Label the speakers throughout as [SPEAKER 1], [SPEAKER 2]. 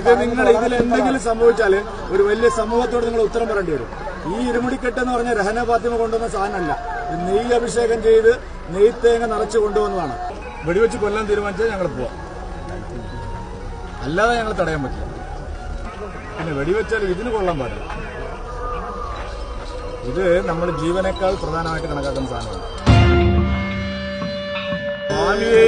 [SPEAKER 1] ഇത് നിങ്ങൾ ഇതിൽ എന്തെങ്കിലും സംഭവിച്ചാൽ ഒരു വലിയ സമൂഹത്തോട് നിങ്ങൾ ഉത്തരം പറയേണ്ടി വരും. ഈ ഇരുമുടിക്കെട്ട് എന്ന് പറഞ്ഞ രഹന ഫാത്തിമ കൊണ്ടുവന്ന സാധനമല്ല. നെയ്യ് അഭിഷേകം ചെയ്ത് നെയ്ത്തേങ്ങ നിറച്ച് കൊണ്ടുവന്നതാണ്. വെടിവെച്ച് കൊല്ലാൻ തീരുമാനിച്ചാൽ ഞങ്ങൾ പോവാം. അല്ലാതെ ഞങ്ങൾ തടയാൻ പറ്റില്ല. പിന്നെ വെടിവെച്ചാൽ ഇതിന് കൊള്ളാൻ പാടില്ല. ഇത് നമ്മുടെ ജീവനേക്കാൾ പ്രധാനമായിട്ട് കണക്കാക്കുന്ന സാധനമാണ്. സ്വാമിയേ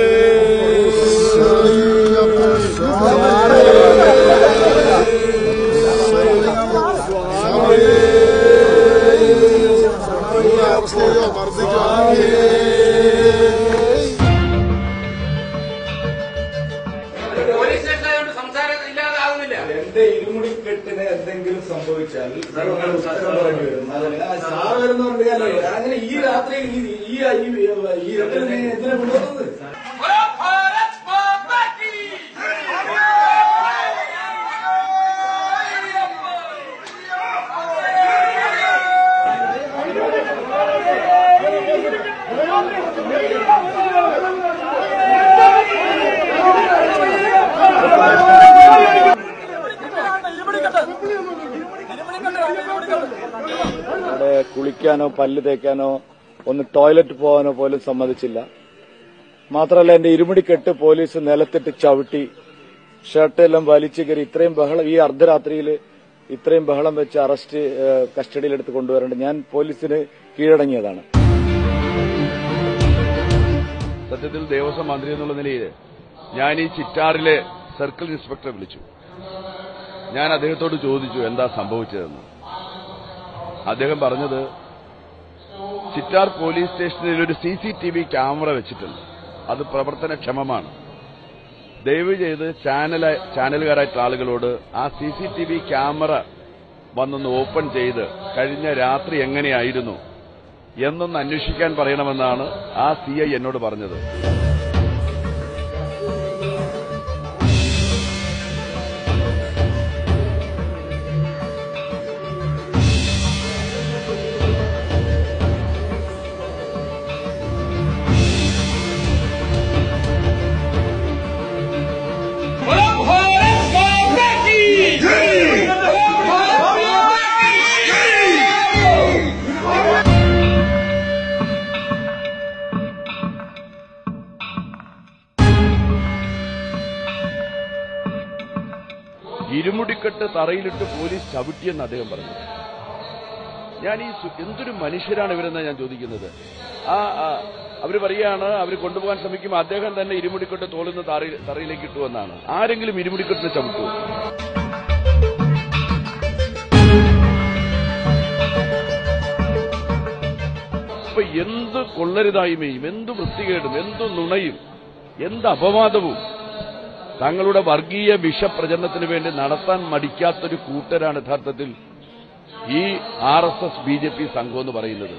[SPEAKER 2] സംസാരം ഇല്ലാതാകുന്നില്ല
[SPEAKER 1] എന്റെ ഇരുമുടിക്കെട്ടിന് എന്തെങ്കിലും സംഭവിച്ചാൽ സാറ് വരുന്ന അങ്ങനെ ഈ രാത്രി ഈ ഈ ഇരുട്ടിൽ നീ എന്തിനാ കൊണ്ടുവന്നത് അവിടെ കുളിക്കാനോ പല്ല് തേക്കാനോ ഒന്ന് ടോയ്ലറ്റ് പോകാനോ പോലും സമ്മതിച്ചില്ല. മാത്രമല്ല എന്റെ ഇരുമുടിക്കെട്ട് പോലീസ് നിലത്തിട്ട് ചവിട്ടി. ഷർട്ടെല്ലാം വലിച്ചു കയറി ഇത്രയും ബഹളം ഈ അർദ്ധരാത്രിയിൽ ഇത്രയും ബഹളം വെച്ച് അറസ്റ്റ് കസ്റ്റഡിയിലെടുത്ത് കൊണ്ടുവരേണ്ടത് ഞാൻ പോലീസിന് കീഴടങ്ങിയതാണ്.
[SPEAKER 3] സത്യത്തിൽ ദേവസ്വം മന്ത്രി എന്നുള്ള നിലയിൽ ഞാൻ ഈ ചിറ്റാറിലെ സർക്കിൾ ഇൻസ്പെക്ടറെ വിളിച്ചു. ഞാൻ അദ്ദേഹത്തോട് ചോദിച്ചു എന്താ സംഭവിച്ചതെന്ന്? അദ്ദേഹം പറഞ്ഞത് ചിറ്റാർ പോലീസ് സ്റ്റേഷനിൽ ഒരു C C T V camera വെച്ചിട്ടുണ്ട്. അത് പ്രവർത്തനക്ഷമമാണ്. ദയവ് ചെയ്ത് ചാനല ചാനലുകാരായിട്ടുള്ള ആളുകളോട് ആ C C T V camera വന്നൊന്ന് ഓപ്പൺ ചെയ്ത് കഴിഞ്ഞ രാത്രി എങ്ങനെയായിരുന്നു എന്നൊന്ന് അന്വേഷിക്കാൻ പറയണമെന്നാണ് ആ സി എന്നോട് പറഞ്ഞത്. ഇരുമുടിക്കെട്ട് തറയിലിട്ട് പോലീസ് ചവിട്ടിയെന്ന് അദ്ദേഹം പറഞ്ഞു. ഞാൻ ഈ എന്തൊരു മനുഷ്യരാണ് ഇവരെന്ന് ഞാൻ ചോദിക്കുന്നത്? ആ അവർ പറയാണ് അവർ കൊണ്ടുപോകാൻ ശ്രമിക്കുമ്പോൾ അദ്ദേഹം തന്നെ ഇരുമുടിക്കെട്ട് തോളുന്ന തറയിലേക്ക് ഇട്ടുവെന്നാണ് ആരെങ്കിലും ഇരുമുടിക്കെട്ടിന് ചവിട്ടു അപ്പൊ എന്ത് കൊള്ളരുതായ്മയും എന്ത് വൃത്തികേടും എന്ത് നുണയും എന്ത് അപവാദവും തങ്ങളുടെ വർഗീയ വിഷപ്രചരണത്തിന് വേണ്ടി നടത്താൻ മടിക്കാത്തൊരു കൂട്ടരാണ് യഥാർത്ഥത്തിൽ ഈ R S S B J P സംഘം എന്ന് പറയുന്നത്.